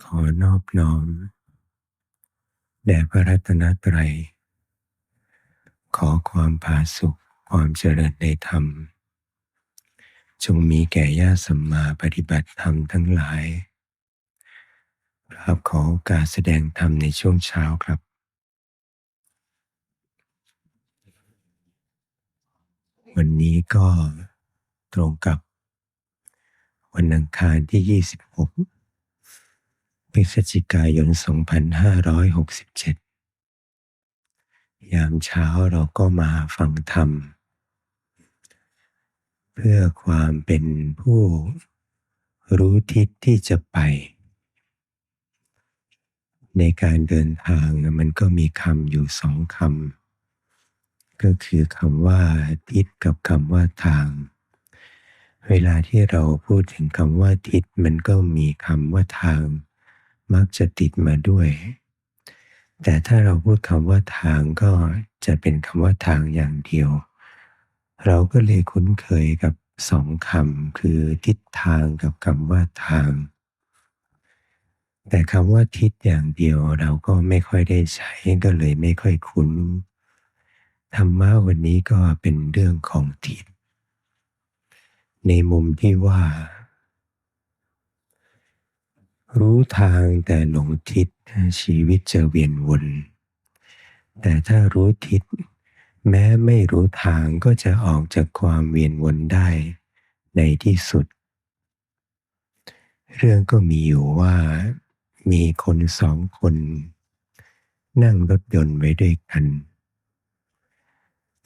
ขอนอบน้อม แด่พระรัตนตรัย ขอความผาสุขความเจริญในธรรม จงมีแก่ญาติสัมมาปฏิบัติธรรมทั้งหลาย ครับขอโอกาสแสดงธรรมในช่วงเช้าครับวันนี้ก็ตรงกับวันอังคารที่ 26 พฤศจิกายน 2567 ยามเช้าเราก็มาฟังธรรม เพื่อความเป็นผู้รู้ทิศที่จะไป ในการเดินทางมันก็มีคำอยู่สองคำ ก็คือคำว่าทิศกับคำว่าทางเวลาที่เราพูดถึงคำว่าทิศมันก็มีคำว่าทาง มักจะติดมาด้วย แต่ถ้าเราพูดคำว่าทางก็จะเป็นคำว่าทางอย่างเดียว เราก็เลยคุ้นเคยกับสองคำคือทิศทางกับคำว่าทาง แต่คำว่าทิศอย่างเดียวเราก็ไม่ค่อยได้ใช้ก็เลยไม่ค่อยคุ้น ธรรมะวันนี้ก็เป็นเรื่องของทิศ ในมุมที่ว่า รู้ทางแต่หลงทิศชีวิตจะเวียนวน แต่ถ้ารู้ทิศ แม้ไม่รู้ทางก็จะออกจากความเวียนวนได้ในที่สุด เรื่องก็มีอยู่ว่ามีคนสองคน นั่งรถยนต์ไว้ด้วยกัน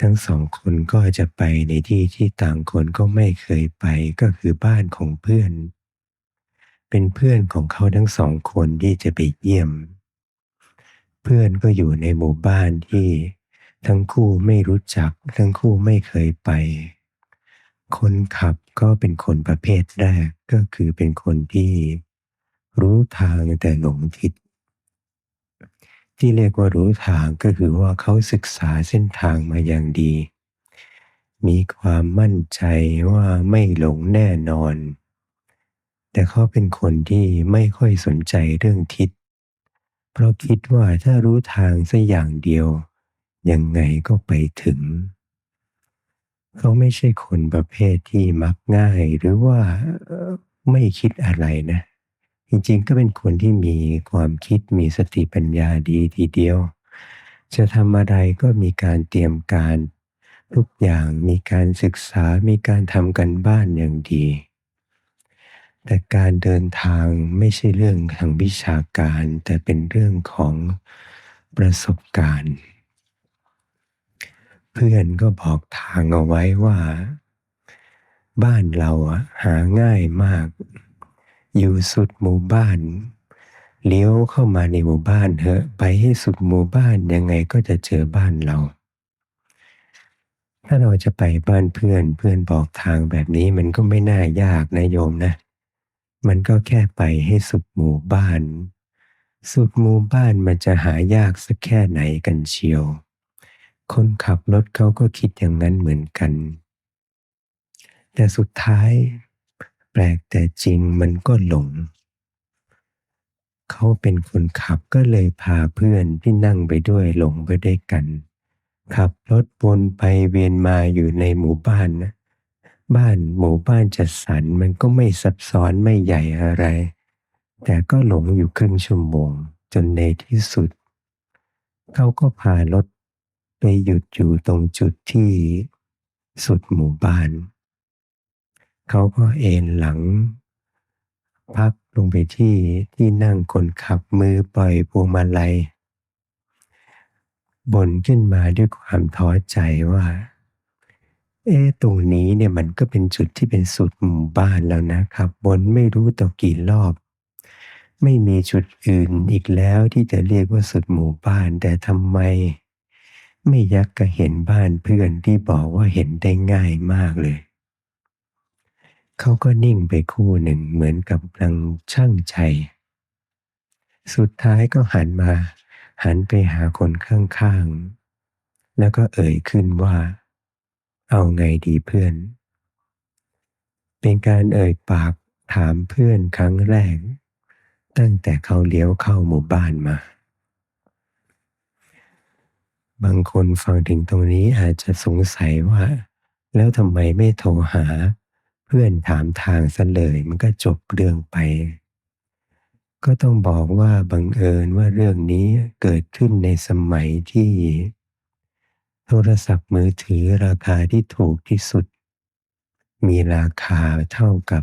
ทั้งสองคนก็จะไปในที่ที่ต่างคนก็ไม่เคยไปก็คือบ้านของเพื่อน เป็นเพื่อนของเขาทั้งสองคนที่จะไปเยี่ยม เพื่อนก็อยู่ในหมู่บ้านที่ทั้งคู่ไม่รู้จัก ทั้งคู่ไม่เคยไป คนขับก็เป็นคนประเภทแรกก็คือเป็นคนที่รู้ทางแต่หลงทิศที่เรียกว่ารู้ทางก็คือว่าเขาศึกษาเส้นทางมาอย่างดี มีความมั่นใจว่าไม่หลงแน่นอน แต่เขาเป็นคนที่ไม่ค่อยสนใจเรื่องทิศ เพราะคิดว่าถ้ารู้ทางสักอย่างเดียว ยังไงก็ไปถึง เขาไม่ใช่คนประเภทที่มักง่าย หรือว่าไม่คิดอะไรนะ จริงๆ ก็เป็นคนที่มีความคิดมีสติปัญญาดีทีเดียว จะทำอะไรก็มีการเตรียมการ ทุกอย่างมีการศึกษามีการทำกันบ้านอย่างดี แต่การเดินทางไม่ใช่เรื่องทางวิชาการ แต่เป็นเรื่องของประสบการณ์ เพื่อนก็บอกทางเอาไว้ว่า บ้านเราหาง่ายมาก อยู่สุดหมู่บ้าน เลี้ยวเข้ามาในหมู่บ้านเถอะไปให้สุดหมู่บ้านยังไงก็จะเจอบ้านเรา ถ้าเราจะไปบ้านเพื่อนเพื่อนบอกทางแบบนี้มันก็ไม่น่ายากนะโยมนะ มันก็แค่ไปให้สุดหมู่บ้าน สุดหมู่บ้านมันจะหายากสักแค่ไหนกันเชียว คนขับรถเขาก็คิดอย่างนั้นเหมือนกัน แต่สุดท้าย แปลกแต่จริงมันก็หลง เขาเป็นคนขับก็เลยพาเพื่อนที่นั่งไปด้วยหลงไปด้วยกัน ขับรถวนไปเวียนมาอยู่ในหมู่บ้านนะ บ้านหมู่บ้านจัดสรรมันก็ไม่ซับซ้อนไม่ใหญ่อะไร แต่ก็หลงอยู่ครึ่งชั่วโมงจนในที่สุด เขาก็พารถไปหยุดอยู่ตรงจุดที่สุดหมู่บ้าน เขาก็เอนหลัง พักลงไปที่ที่นั่งคนขับมือปล่อยพวงมาลัยบ่นขึ้นมาด้วยความท้อใจว่า เอ๊ตรงนี้เนี่ยมันก็เป็นจุดที่เป็นสุดหมู่บ้านแล้วนะครับบนไม่รู้ต่อกี่รอบ ไม่มีจุดอื่นอีกแล้วที่จะเรียกว่าสุดหมู่บ้าน แต่ทำไม ไม่ยักก็เห็นบ้านเพื่อนที่บอกว่าเห็นได้ง่ายมากเลย เขาก็นิ่งไปคู่หนึ่งเหมือนกับกำลังช่างใจ สุดท้ายก็หันมา หันไปหาคนข้างๆ แล้วก็เอ่ยขึ้นว่า เอาไงดีเพื่อน เป็นการเอ่ยปากถามเพื่อนครั้งแรก ตั้งแต่เขาเลี้ยวเข้าหมู่บ้านมา บางคนฟังถึงตรงนี้อาจจะสงสัยว่า แล้วทำไมไม่โทรหา เพื่อนถามทางซะเลยมันก็จบเรื่องไป ก็ต้องบอกว่าบังเอิญว่าเรื่องนี้เกิดขึ้นในสมัยที่ โทรศัพท์มือถือราคาที่ถูกที่สุด มีราคาเท่ากับ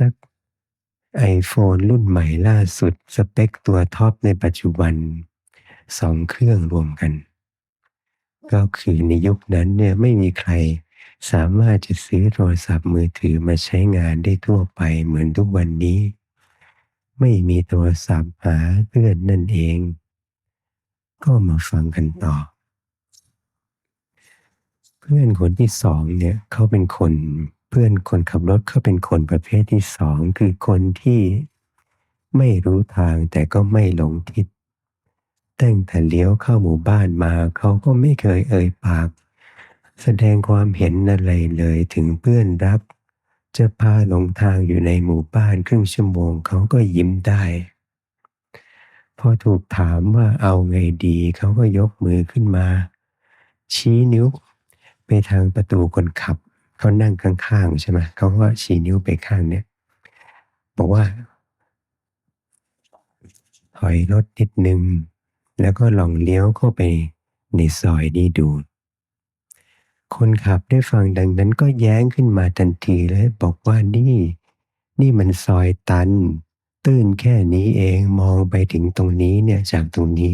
สักไอโฟนรุ่นใหม่ล่าสุด สเปคตัวท็อปในปัจจุบันสองเครื่องรวมกัน ก็คือในยุคนั้นเนี่ยไม่มีใครสามารถจะซื้อโทรศัพท์มือถือมาใช้งานได้ทั่วไปเหมือนทุกวันนี้ ไม่มีโทรศัพท์หาเพื่อนนั่นเอง ก็มาฟังกันต่อเพื่อนคนที่สองเนี่ยเขาเป็นคนเพื่อนคนขับรถเขาเป็นคนประเภทที่สองคือคนที่ไม่รู้ทางแต่ก็ไม่หลงทิศตั้งแต่เลี้ยวเข้าหมู่บ้านมาเขาก็ไม่เคยเอ่ยปาก แสดงความเห็นอะไรเลยถึงเพื่อนรักจะพาหลงทางอยู่ในหมู่บ้านครึ่งชั่วโมงเขาก็ยิ้มได้ พอถูกถามว่าเอาไงดีเขาก็ยกมือขึ้นมา ชี้นิ้ว ไปทางประตูคนขับเขานั่งข้างๆใช่ไหมเขาก็ชี้นิ้วไปข้างเนี่ยบอกว่า ถอยรถนิดนึง แล้วก็ลองเลี้ยวเข้าไปในซอยนี้ดู คนขับได้ฟังดังนั้นก็แย้งขึ้นมาทันทีเลย บอกว่านี่ นี่มันซอยตัน ตื้นแค่นี้เองมองไปถึงตรงนี้เนี่ยจากตรงนี้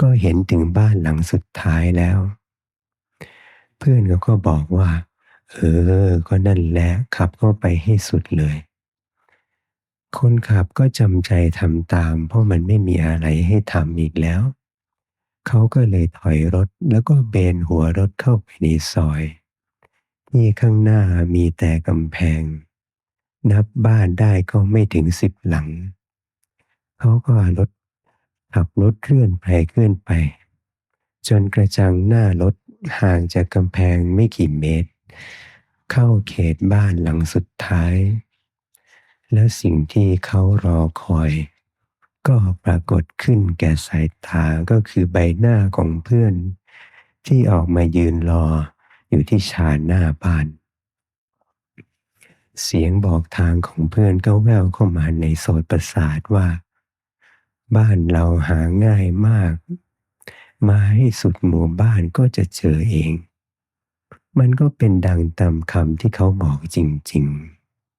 ก็เห็นถึงบ้านหลังสุดท้ายแล้ว เพื่อนเขาก็บอกว่า เออ ก็นั่นแหละขับเข้าไปให้สุดเลย คนขับก็จำใจทำตาม เพราะมันไม่มีอะไรให้ทำอีกแล้ว เขาก็เลยถอยรถแล้วก็เบนหัวรถเข้าไปในซอยที่ข้างหน้ามีแต่กำแพง นับบ้านได้ก็ไม่ถึงสิบหลัง เขาก็รถขับรถเคลื่อนไปเคลื่อนไป จนกระจังหน้ารถ ห่างจากกำแพงไม่กี่เมตร เข้าเขตบ้านหลังสุดท้าย แล้วสิ่งที่เขารอคอย ก็ปรากฏขึ้นแก่สายตาก็คือใบหน้าของเพื่อน ที่ออกมายืนรออยู่ที่ชานหน้าบ้าน เสียงบอกทางของเพื่อนก็แววเข้ามาในโสดประสาทว่า บ้านเราหาง่ายมาก มาให้สุดหมู่บ้านก็จะเจอเอง มันก็เป็นดังตามคำที่เขาบอกจริง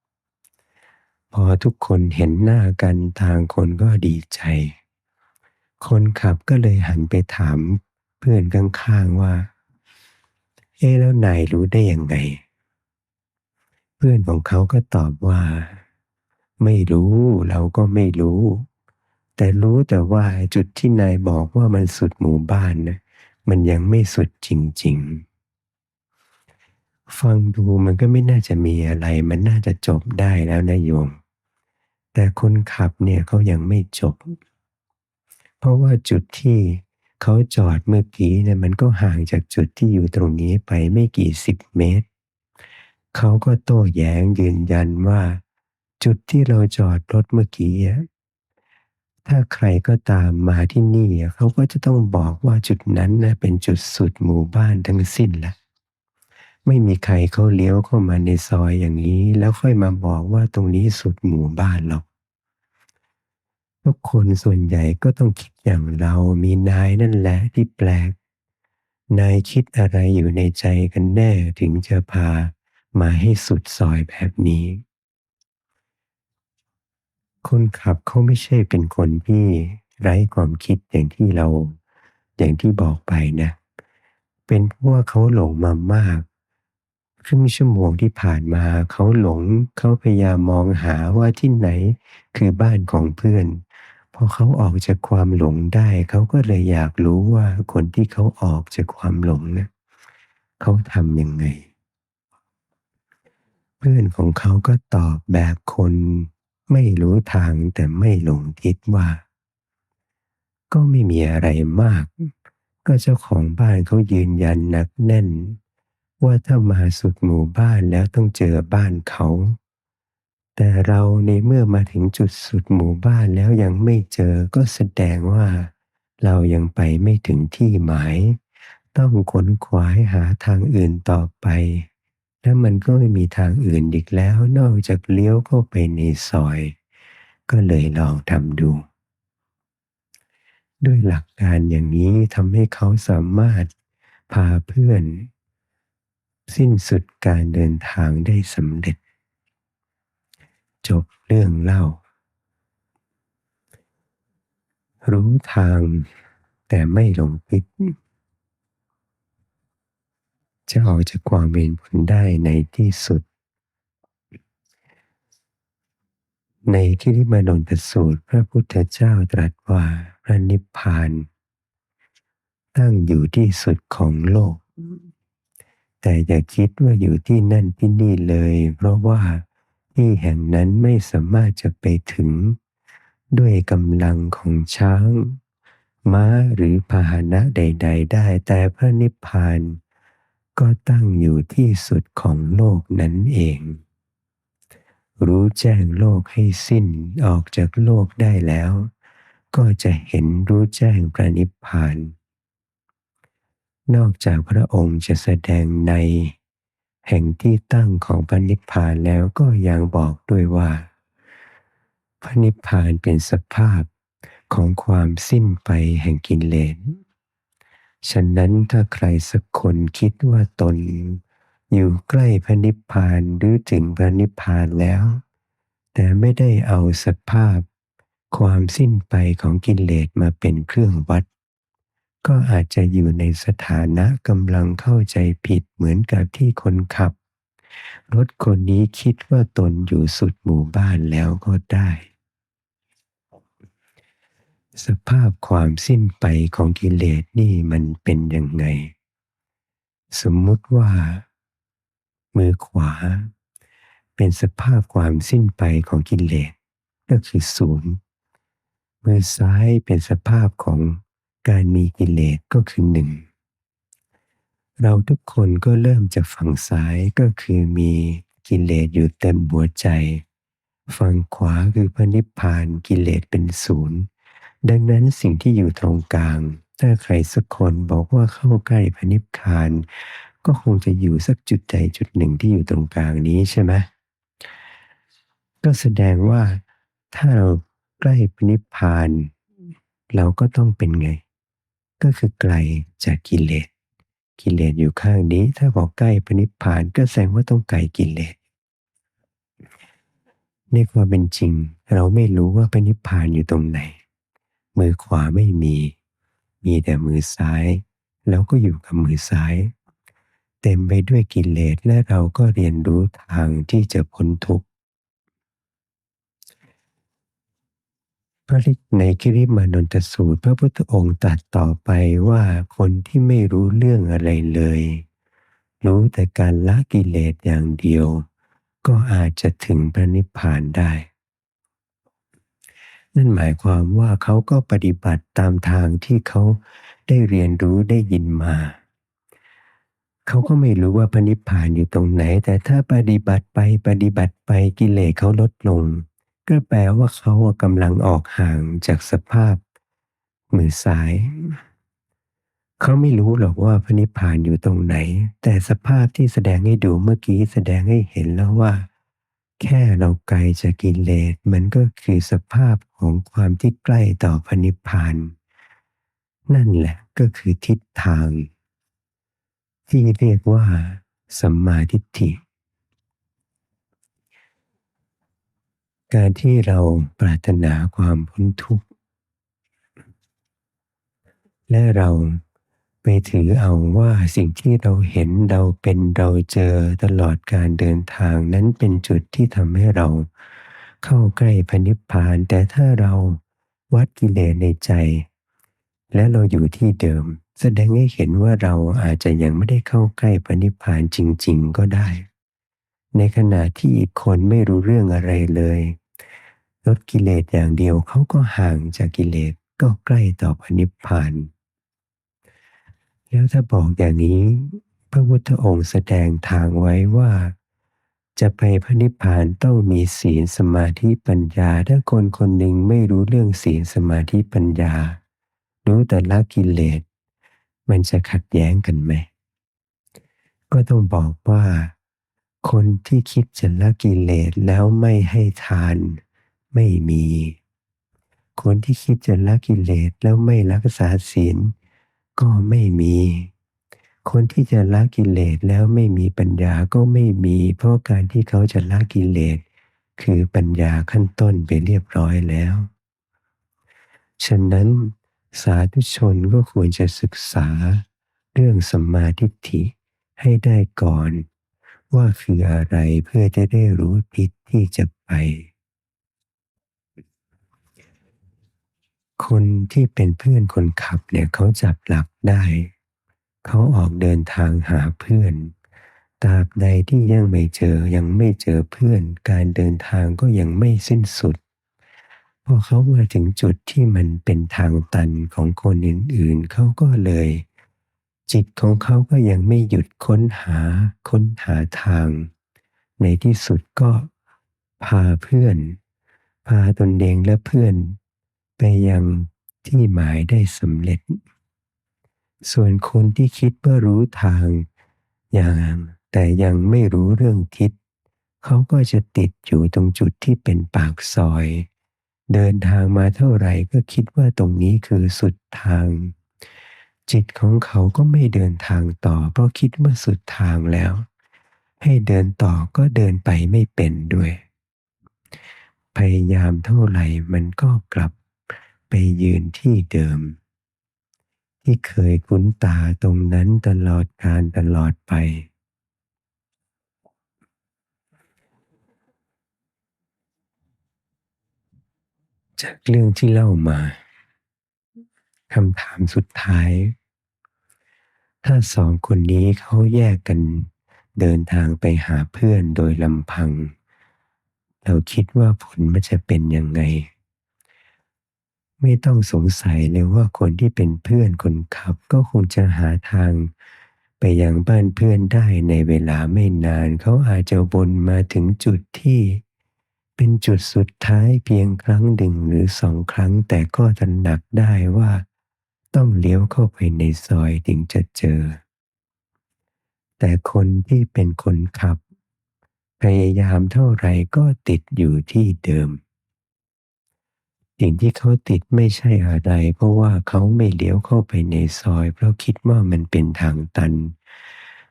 ๆ พอทุกคนเห็นหน้ากันทางคนก็ดีใจ คนขับก็เลยหันไปถามเพื่อนข้างๆว่า เอ๊แล้วนายรู้ได้ยังไง เพื่อนของเขาก็ตอบว่า ไม่รู้เราก็ไม่รู้ แต่รู้แต่ว่าจุดที่นายบอกว่ามันสุดหมู่บ้านนะมันยังไม่สุดจริง ๆ ฟังดูมันก็ไม่น่าจะมีอะไร มันน่าจะจบได้แล้วนะโยม แต่คนขับเนี่ยเขายังไม่จบ เพราะว่าจุดที่เขาจอดเมื่อกี้เนี่ยมันก็ห่างจากจุดที่อยู่ตรงนี้ไปไม่กี่สิบเมตร เขาก็โต้แย้งยืนยันว่า จุดที่เราจอดรถเมื่อกี้ ถ้าใครก็ตามมาที่นี่เขาก็จะต้องบอกว่าจุดนั้นนะเป็นจุดสุดหมู่บ้านทั้งสิ้นแหละไม่มีใครเขาเลี้ยวเข้ามาในซอยอย่างนี้ แล้วค่อยมาบอกว่าตรงนี้สุดหมู่บ้านหรอกทุกคนส่วนใหญ่ก็ต้องคิดอย่างเรามีนายนั่นแหละที่แปลก นายคิดอะไรอยู่ในใจกันแน่ถึงจะพามาให้สุดซอยแบบนี้ คนขับเขาไม่ใช่เป็นคนที่ไร้ความคิดอย่างที่เรา อย่างที่บอกไปนะ เป็นเพราะว่าเขาหลงมามากครึ่งชั่วโมงที่ผ่านมาเขาหลงเขาพยายามมองหาว่าที่ไหนคือบ้านของเพื่อนพอเขาออกจากความหลงได้ เขาก็เลยอยากรู้ว่าคนที่เขาออกจากความหลงนะเขาทำยังไง เพื่อนของเขาก็ตอบแบบคน ไม่รู้ทางแต่ไม่หลงทิศว่า ก็ไม่มีอะไรมาก ก็เจ้าของบ้านเขายืนยันหนักแน่น ว่าถ้ามาสุดหมู่บ้านแล้วต้องเจอบ้านเขา แต่เราในเมื่อมาถึงจุดสุดหมู่บ้านแล้วยังไม่เจอก็แสดงว่า เรายังไปไม่ถึงที่หมาย ต้องขนขวายหาทางอื่นต่อไป และมันก็ไม่มีทางอื่นอีกแล้ว นอกจากเลี้ยวเข้าไปในซอย ก็เลยลองทำดู ด้วยหลักการอย่างนี้ทำให้เขาสามารถพาเพื่อน สิ้นสุดการเดินทางได้สำเร็จ จบเรื่องเล่า รู้ทางแต่ไม่หลงผิด จะออกจากความเวียนผลได้ในที่สุด ในที่ที่มาดนตสูตร พระพุทธเจ้าตรัสว่าพระนิพพาน ตั้งอยู่ที่สุดของโลก แต่อย่าคิดว่าอยู่ที่นั่นที่นี่เลย เพราะว่าที่แห่งนั้นไม่สามารถจะไปถึง ด้วยกำลังของช้าง ม้าหรือพาหนะใด ๆ ได้ แต่พระนิพพาน ก็ตั้งอยู่ที่สุดของโลกนั้นเอง รู้แจ้งโลกให้สิ้นออกจากโลกได้แล้ว ก็จะเห็นรู้แจ้งพระนิพพาน นอกจากพระองค์จะแสดงใน แห่งที่ตั้งของพระนิพพานแล้วก็ยังบอกด้วยว่า พระนิพพานเป็นสภาพของความสิ้นไปแห่งกิเลส ฉะนั้นถ้าใครสักคนคิดว่าตน อยู่ใกล้พระนิพพานหรือถึงพระนิพพานแล้ว แต่ไม่ได้เอาสภาพ ความสิ้นไปของกิเลสมาเป็นเครื่องวัด ก็อาจจะอยู่ในสถานะกำลังเข้าใจผิดเหมือนกับที่คนขับ รถคนนี้คิดว่าตนอยู่สุดหมู่บ้านแล้วก็ได้ สภาพความสิ้นไปของกิเลสนี่มันเป็นยังไง สมมุติว่า มือขวา เป็นสภาพความสิ้นไปของกิเลสก็คือศูนย์มือซ้ายเป็นสภาพของการมีกิเลสก็คือหนึ่งเราทุกคนก็เริ่มจากฝั่งซ้ายก็คือมีกิเลสอยู่เต็มหัวใจ ฝั่งขวาคือพระนิพพานกิเลสเป็นศูนย์ ดังนั้นสิ่งที่อยู่ตรงกลาง ถ้าใครสักคนบอกว่าเข้าใกล้พระนิพพาน ก็คงจะอยู่สักจุดใดจุดหนึ่งที่อยู่ตรงกลางนี้ใช่ไหมก็แสดงว่าถ้าเราใกล้พระนิพพาน เราก็ต้องเป็นไง ก็คือไกลจากกิเลสกิเลสอยู่ข้างนี้ ถ้าบอกใกล้พระนิพพานก็แสดงว่าต้องไกลกิเลสในความเป็นจริง เราไม่รู้ว่าพระนิพพานอยู่ตรงไหน มือขวาไม่มี มีแต่มือซ้าย แล้วก็อยู่กับมือซ้าย เต็มไปด้วยกิเลสและเราก็เรียนรู้ทางที่จะพ้นทุกข์พระฤทธิ์ในคิริมานนทสูตร พระพุทธองค์ตรัสต่อไปว่าคนที่ไม่รู้เรื่องอะไรเลย รู้แต่การละกิเลสอย่างเดียว ก็อาจจะถึงพระนิพพานได้ นั่นหมายความว่าเขาก็ปฏิบัติตามทางที่เขาได้เรียนรู้ได้ยินมา เขาก็ไม่รู้ว่าพระนิพพานอยู่ตรงไหน แต่ถ้าปฏิบัติไปปฏิบัติไปกิเลสเขาลดลง ก็แปลว่าเขากำลังออกห่างจากสภาพมือซ้าย เขาไม่รู้หรอกว่าพระนิพพานอยู่ตรงไหน แต่สภาพที่แสดงให้ดูเมื่อกี้แสดงให้เห็นแล้วว่า แค่เราไกลจากกิเลสมันก็คือสภาพของความที่ใกล้ต่อพระนิพพานนั่นแหละก็คือทิศทาง ที่เรียกว่า สัมมาทิฏฐิ การที่เราปรารถนาความพ้นทุกข์ และเรา ไปถือเอาว่าสิ่งที่เราเห็นเราเป็นเราเจอตลอดการเดินทางนั้นเป็นจุดที่ทำให้เราเข้าใกล้พนิพพาน แต่ถ้าเราวัดกิเลสในใจ และเราอยู่ที่เดิม แสดงให้เห็นว่าเราอาจจะยังไม่ได้เข้าใกล้พระนิพพานจริง ๆ ก็ได้ ในขณะที่อีกคนไม่รู้เรื่องอะไรเลยลดกิเลสอย่างเดียวเขาก็ห่างจากกิเลสก็ใกล้ต่อพระนิพพาน แล้วถ้าบอกอย่างนี้ พระพุทธองค์แสดงทางไว้ว่า จะไปพระนิพพานต้องมีศีลสมาธิปัญญา ถ้าคนคนหนึ่งไม่รู้เรื่องศีลสมาธิปัญญา รู้แต่ละกิเลส มันจะขัดแย้งกันไหม ก็ต้องบอกว่า คนที่คิดจะละกิเลสแล้วไม่ให้ทานไม่มี คนที่คิดจะละกิเลสแล้วไม่รักษาศีล ก็ไม่มี คนที่จะละกิเลสแล้วไม่มีปัญญาก็ไม่มี เพราะการที่เขาจะละกิเลส คือปัญญาขั้นต้นไปเรียบร้อยแล้ว ฉะนั้นสาธุชนก็ควรจะศึกษา เรื่องสัมมาทิฏฐิให้ได้ก่อน ว่าคืออะไรเพื่อจะได้รู้ทิศที่จะไป คนที่เป็นเพื่อนคนขับเนี่ยเขาจับหลักได้ เขาออกเดินทางหาเพื่อนตราบใดที่ยังไม่เจอยังไม่เจอเพื่อน การเดินทางก็ยังไม่สิ้นสุดพอเขามาถึงจุดที่มันเป็นทางตันของคนอื่นๆเขาก็เลย จิตของเขาก็ยังไม่หยุดค้นหาค้นหาทาง ในที่สุดก็พาเพื่อน พาตนเองและเพื่อน ยังที่หมายได้สำเร็จ ส่วนคนที่คิดว่ารู้ทาง อย่างแต่ยังไม่รู้เรื่องทิศเขาก็จะติดอยู่ตรงจุดที่เป็นปากซอย เดินทางมาเท่าไหร่ก็คิดว่าตรงนี้คือสุดทาง จิตของเขาก็ไม่เดินทางต่อ เพราะคิดว่าสุดทางแล้ว ให้เดินต่อก็เดินไปไม่เป็นด้วย พยายามเท่าไหร่มันก็กลับ ไปยืนที่เดิม ที่เคยคุ้นตาตรงนั้นตลอดการตลอดไปจากเรื่องที่เล่ามาคำถามสุดท้าย ถ้าสองคนนี้เขาแยกกันเดินทางไปหาเพื่อนโดยลำพัง เราคิดว่าผลมันจะเป็นยังไง ไม่ต้องสงสัยเลยว่าคนที่เป็นเพื่อนคนขับก็คงจะหาทาง ไปยังบ้านเพื่อนได้ในเวลาไม่นาน เขาอาจจะบนมาถึงจุดที่ เป็นจุดสุดท้ายเพียงครั้งหนึ่งหรือสองครั้งแต่ก็ตระหนักได้ว่า ต้องเลี้ยวเข้าไปในซอยถึงจะเจอ แต่คนที่เป็นคนขับ พยายามเท่าไหร่ก็ติดอยู่ที่เดิม สิ่งที่เขาติดไม่ใช่อะไร เพราะว่าเขาไม่เลี้ยวเข้าไปในซอย เพราะคิดว่ามันเป็นทางตัน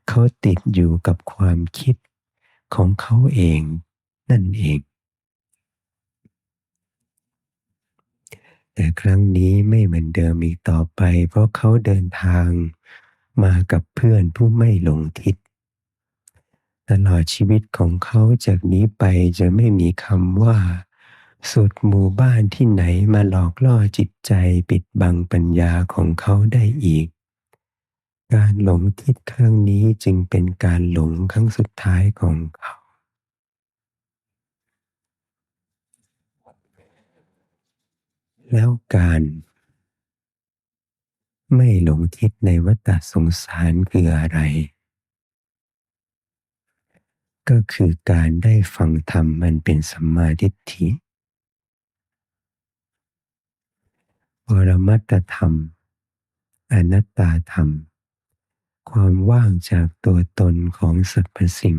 เขาติดอยู่กับความคิดของเขาเองนั่นเอง แต่ครั้งนี้ไม่เหมือนเดิมอีกต่อไป เพราะเขาเดินทางมากับเพื่อนผู้ไม่หลงทิศตลอดชีวิตของเขาจากนี้ไปจะไม่มีคำว่า สุดหมู่บ้านที่ไหนมาหลอกล่อจิตใจปิดบังปัญญาของเขาได้อีก การหลงทิศครั้งนี้จึงเป็นการหลงครั้งสุดท้ายของเขา แล้วการไม่หลงทิศในวัฏสงสารคืออะไร ก็คือการได้ฟังธรรมมันเป็นสัมมาทิฏฐิ ปรมัตธรรม อนัตตาธรรม ความว่างจากตัวตนของสรรพสิ่ง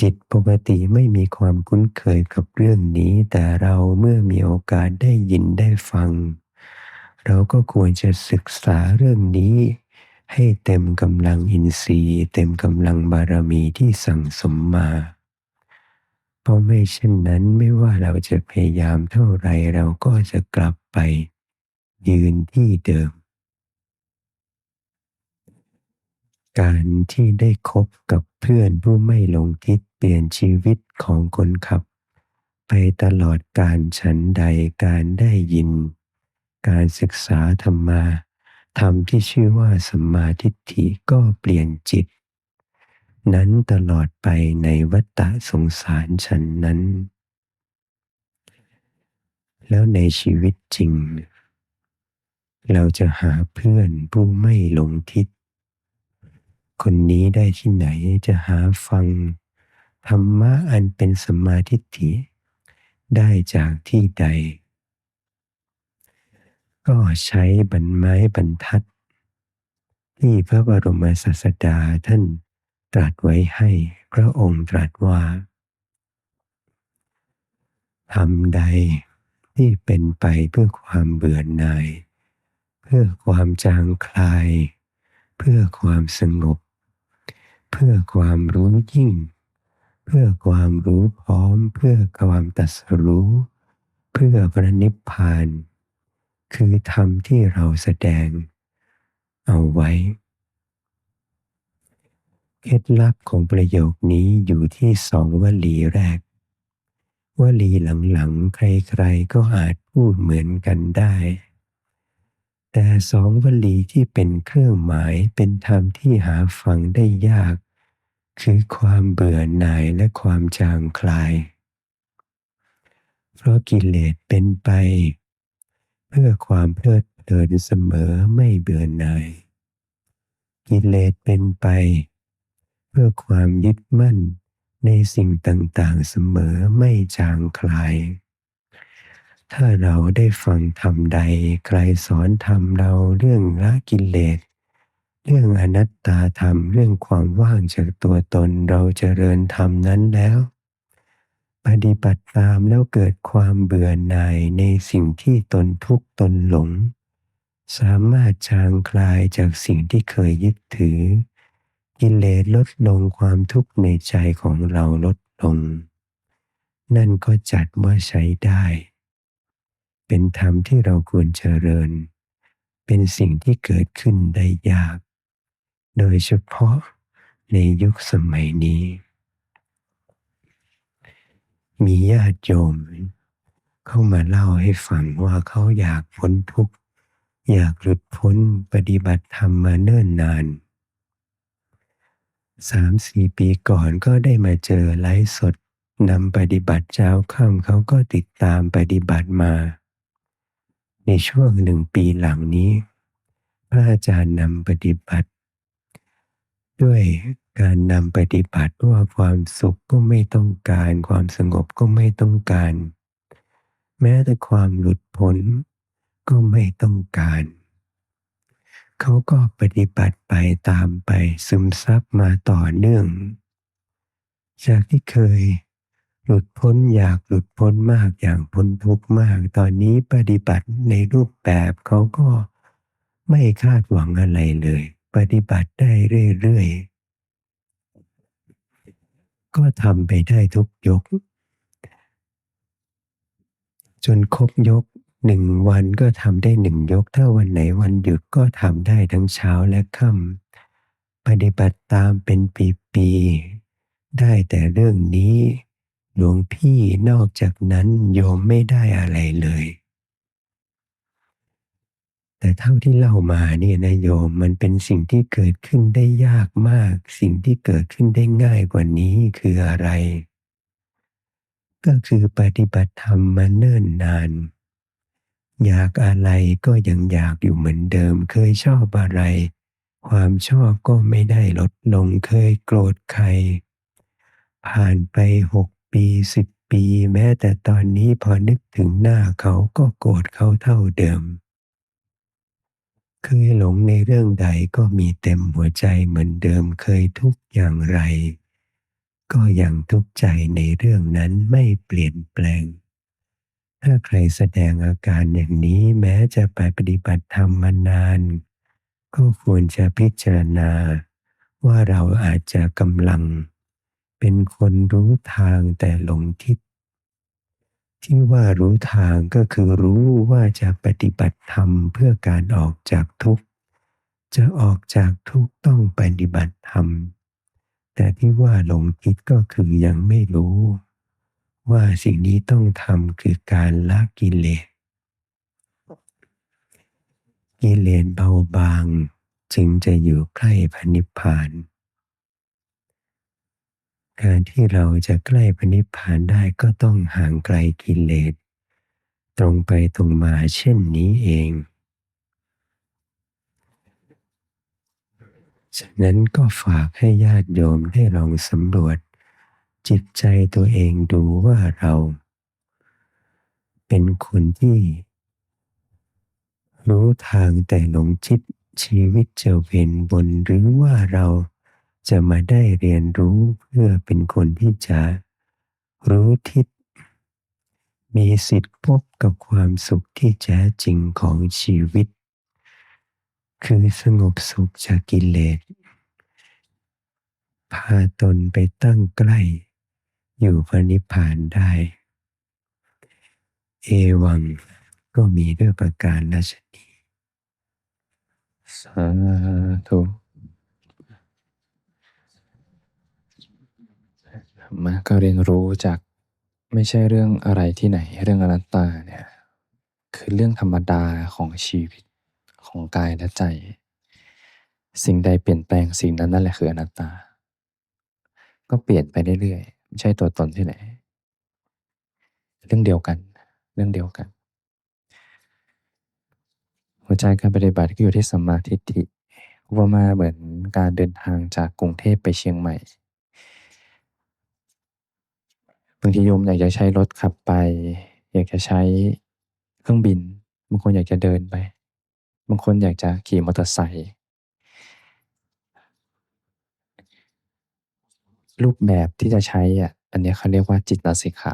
จิตปกติไม่มีความคุ้นเคยกับเรื่องนี้ แต่เราเมื่อมีโอกาสได้ยินได้ฟัง เราก็ควรจะศึกษาเรื่องนี้ ให้เต็มกำลังอินทรีย์ เต็มกำลังบารมีที่สั่งสมมา เพราะไม่เช่นนั้นไม่ว่าเราจะพยายามเท่าไรเราก็จะกลับไป ยืนที่เดิม การที่ได้คบกับเพื่อนผู้ไม่ลงทิศเปลี่ยนชีวิตของคนขับ ไปตลอดการฉันใดการได้ยิน การศึกษาธรรมาธรรมที่ชื่อว่าสัมมาทิฏฐิก็เปลี่ยนจิต นั้นตลอดไปในวัฏฏะสงสารฉันนั้น แล้วในชีวิตจริง เราจะหาเพื่อนผู้ไม่หลงทิศ คนนี้ได้ที่ไหนจะหาฟัง ธรรมะอันเป็นสมาทิฏฐิได้จากที่ใด ก็ใช้บรรไม้บรรทัด ที่พระบรมศาสดาท่าน ตรัสไว้ให้พระองค์ตรัสว่าทำใดที่เป็นไปเพื่อความเบื่อหน่าย เพื่อความจางคลาย เพื่อความสงบ เพื่อความรู้ยิ่ง เพื่อความรู้พร้อม เพื่อความตัสรู้ เพื่อพระนิพพาน คือธรรมที่เราแสดง เอาไว้ เคล็ดลับของประโยคนี้อยู่ที่สองวลีแรก วลีหลังๆ ใครๆ ก็อาจพูดเหมือนกันได้ แต่สองวลีที่เป็นเครื่องหมายเป็นธรรมที่หาฟังได้ยาก คือความเบื่อหน่ายและความจางคลาย เพราะกิเลสเป็นไป เพื่อความเพลิดเพลินเสมอไม่เบื่อหน่าย กิเลสเป็นไปเพื่อความยึดมั่นในสิ่งต่างๆเสมอไม่จางคลาย ถ้าเราได้ฟังธรรมใดใครสอนธรรมเราเรื่องละกิเลส เรื่องอนัตตาธรรมเรื่องความว่างจากตัวตนเราจเจริญธรรมนั้นแล้ว ปฏิบัติตามแล้วเกิดความเบื่อหน่ายในสิ่งที่ตนทุกตนหลง สามารถจางคลายจากสิ่งที่เคยยึดถือ กิเลสลดลงความทุกข์ในใจของเราลดลง นั่นก็จัดว่าใช้ได้ เป็นธรรมที่เราควรเจริญ เป็นสิ่งที่เกิดขึ้นได้ยาก โดยเฉพาะในยุคสมัยนี้ มีญาติโยม เข้ามาเล่าให้ฟังว่าเขาอยากพ้นทุกข์ อยากหลุดพ้นปฏิบัติธรรมมาเนิ่นนาน สามสี่ปีก่อนก็ได้มาเจอไลฟ์สดนำปฏิบัติเจ้าค่ำเขาก็ติดตามปฏิบัติมา ในช่วงหนึ่งปีหลังนี้ พระอาจารย์นำปฏิบัติ ด้วยการนำปฏิบัติว่าความสุขก็ไม่ต้องการ ความสงบก็ไม่ต้องการ แม้แต่ความหลุดพ้นก็ไม่ต้องการ เขาก็ปฏิบัติไปตามไปซึมซับมาต่อเนื่อง จากที่เคย หลุดพ้นอยากหลุดพ้นมากอย่างพ้นทุกข์มาก ตอนนี้ปฏิบัติในรูปแบบเขาก็ไม่คาดหวังอะไรเลย ปฏิบัติได้เรื่อยๆ ก็ทำไปได้ทุกยก จนครบยก หนึ่งวันก็ทำได้หนึ่งยก ถ้าวันไหนวันหยุดก็ทำได้ทั้งเช้าและค่ำปฏิบัติตามเป็นปีๆได้แต่เรื่องนี้ หลวงพี่นอกจากนั้นโยมไม่ได้อะไรเลย แต่เท่าที่เล่ามาเนี่ยนะโยมมันเป็นสิ่งที่เกิดขึ้นได้ยากมาก สิ่งที่เกิดขึ้นได้ง่ายกว่านี้คืออะไร ก็คือปฏิบัติธรรมมาเนิ่นนาน อยากอะไรก็ยังอยากอยู่เหมือนเดิม เคยชอบอะไร ความชอบก็ไม่ได้ลดลงเคยโกรธใคร ผ่านไปหกปีสิบปี แม้แต่ตอนนี้พอนึกถึงหน้าเขาก็โกรธเขาเท่าเดิม เคยหลงในเรื่องใดก็มีเต็มหัวใจเหมือนเดิมเคยทุกอย่างไร ก็ยังทุกใจในเรื่องนั้นไม่เปลี่ยนแปลง ถ้าใครแสดงอาการอย่างนี้แม้จะไปปฏิบัติธรรมมานาน ก็ควรจะพิจารณา ว่าเราอาจจะกำลัง เป็นคนรู้ทางแต่หลงทิศที่ว่ารู้ทางก็คือรู้ว่าจะปฏิบัติธรรมเพื่อการออกจากทุกข์ จะออกจากทุกข์ต้องปฏิบัติธรรม แต่ที่ว่าหลงทิศก็คือยังไม่รู้ ว่าสิ่งนี้ต้องทำคือการละกิเลส กิเลสเบาบาง จึงจะอยู่ใกล้พระนิพพาน การที่เราจะใกล้พระนิพพานได้ก็ต้องห่างไกลกิเลส ตรงไปตรงมาเช่นนี้เองฉะนั้นก็ฝากให้ญาติโยมได้ลองสำรวจ จิตใจตัวเองดูว่าเรา เป็นคนที่ รู้ทางแต่หลงทิศชีวิตจะเวียนวนหรือว่าเราจะมาได้เรียนรู้เพื่อเป็นคนที่จะรู้ทิศ มีสิทธิ์พบกับความสุขที่แท้จริงของชีวิต คือสงบสุขจากกิเลสพาตนไปตั้งใกล้ อยู่พระนิพพานได้ เอวังก็มีด้วยประการราชนีสาธุมาก็เรียนรู้จากไม่ใช่เรื่องอะไรที่ไหน เรื่องอนัตตาเนี่ย คือเรื่องธรรมดาของชีวิตของกายและใจ สิ่งใดเปลี่ยนแปลงสิ่งนั้นนั่นแหละคืออนัตตา ก็เปลี่ยนไปเรื่อยๆ ใช่ตัวตนที่ไหน เรื่องเดียวกัน เรื่องเดียวกัน หัวใจการปฏิบัติก็อยู่ที่สัมมาทิฏฐิอุปมาเหมือนการเดินทางจากกรุงเทพไปเชียงใหม่บางทีโยมอยากจะใช้รถขับไป อยากจะใช้เครื่องบิน บางคนอยากจะเดินไป บางคนอยากจะขี่มอเตอร์ไซค์ รูปแบบที่จะใช้อะ อันเนี้ยเขาเรียกว่าจิตตสิกขา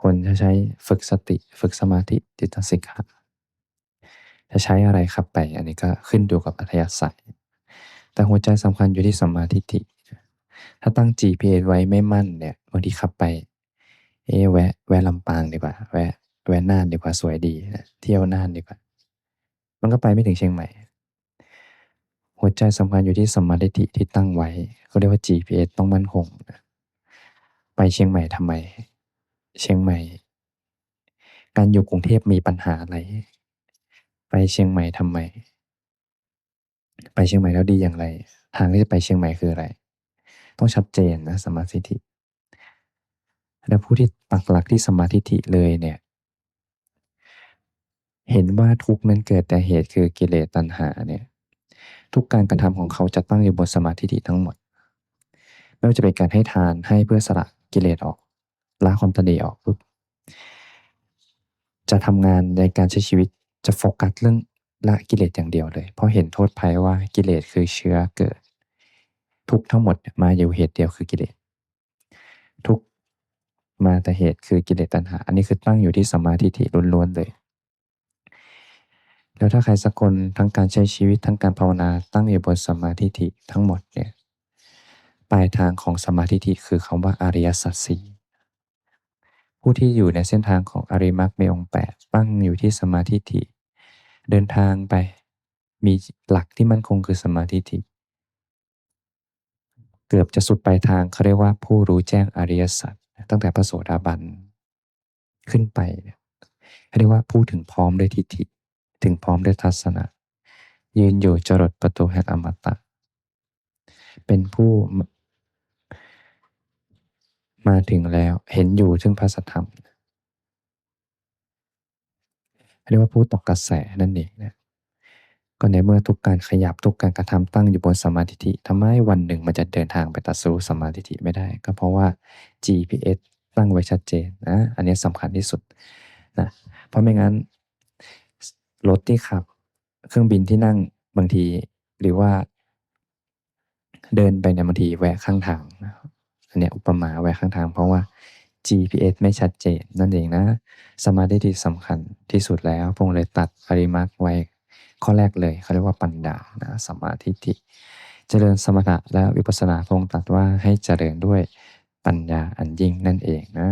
คนจะใช้ฝึกสติ ฝึกสมาธิจิตตสิกขา จะใช้อะไรขับไป อันนี้ก็ขึ้นอยู่กับอัธยาศัย แต่หัวใจสำคัญอยู่ที่สมาทิฏฐิถ้าตั้ง GPS ไว้ไม่มั่นเนี่ยบางทีขับไป เอะแวะ แวะลำปางดีกว่า แวะ แวะน่านดีกว่าสวยดีนะเที่ยวน่านดีกว่า มันก็ไปไม่ถึงเชียงใหม่ หัวใจสำคัญอยู่ที่สัมมาทิฏฐิที่ตั้งไว้เขาเรียกว่า GPS ต้องมั่นคงนะไปเชียงใหม่ทำไม เชียงใหม่ การอยู่กรุงเทพมีปัญหาอะไร ไปเชียงใหม่ทำไม ไปเชียงใหม่แล้วดีอย่างไร ทางที่จะไปเชียงใหม่คืออะไร ต้องชัดเจนนะสมาธิฐิแล้วผู้ที่ปักหลักที่สมาธิฐิเลยเนี่ย เห็นว่าทุกข์นั้นเกิดแต่เหตุคือกิเลสตัณหาเนี่ย ทุกการกระทำของเขาจะตั้งอยู่บนสมาธิฐิทั้งหมด ไม่ว่าจะเป็นการให้ทานให้เพื่อสละกิเลสออกละความตนีออกปุ๊บจะทำงานในการใช้ชีวิตจะโฟกัสเรื่องละกิเลสอย่างเดียวเลย เพราะเห็นโทษภัยว่ากิเลสคือเชื้อเกิด ทุกทั้งหมดมาอยู่เหตุเดียวคือกิเลสทุกมาแต่เหตุคือกิเลสตัณหา อันนี้คือตั้งอยู่ที่สมาธิฐิล้วนๆเลย แล้วถ้าใครสักคนทั้งการใช้ชีวิตทั้งการภาวนาตั้งอยู่บนสมาธิฐิทั้งหมดเนี่ยปลายทางของสมาธิฐิคือคำว่าอริยสัจสี่ผู้ที่อยู่ในเส้นทางของอริมักมีองค์แปดตั้งอยู่ที่สมาธิฐิเดินทางไปมีหลักที่มั่นคงคือสมาธิฐิเกือบจะสุดปลายทางเขาเรียกว่าผู้รู้แจ้งอริยสัจตั้งแต่พระโสดาบันขึ้นไปเนี่ยเขาเรียกว่าผู้ถึงพร้อมด้วยทิฏฐิ ถึงพร้อมด้วยทัศนะ ยืนอยู่จรดประตูแห่งอมตะ เป็นผู้มาถึงแล้วเห็นอยู่ซึ่งพระสธรรม เรียกว่าผู้ตกกระแสนั่นเองนะก็ในเมื่อทุกการขยับทุกการกระทำตั้งอยู่บนสมาธิทำไมวันหนึ่งมันจะเดินทางไปตัดสู้สมาธิไม่ได้ ก็เพราะว่า GPS ตั้งไว้ชัดเจนนะอันนี้สำคัญที่สุดนะเพราะไม่งั้น รถที่ขับ เครื่องบินที่นั่งบางที หรือว่า เดินไปในบางทีแวะข้างทางอันนี้อุปมาแวะข้างทาง เพราะว่า GPS ไม่ชัดเจนนั่นเองนะสมาธิที่สำคัญที่สุดแล้วพงเลยตัดปริมาไว้ข้อแรกเลยเขาเรียกว่าปัญญานะสมาธิที่เจริญสมถะและวิปัสสนาพงตัดว่าให้เจริญด้วยปัญญาอันยิ่งนั่นเองนะ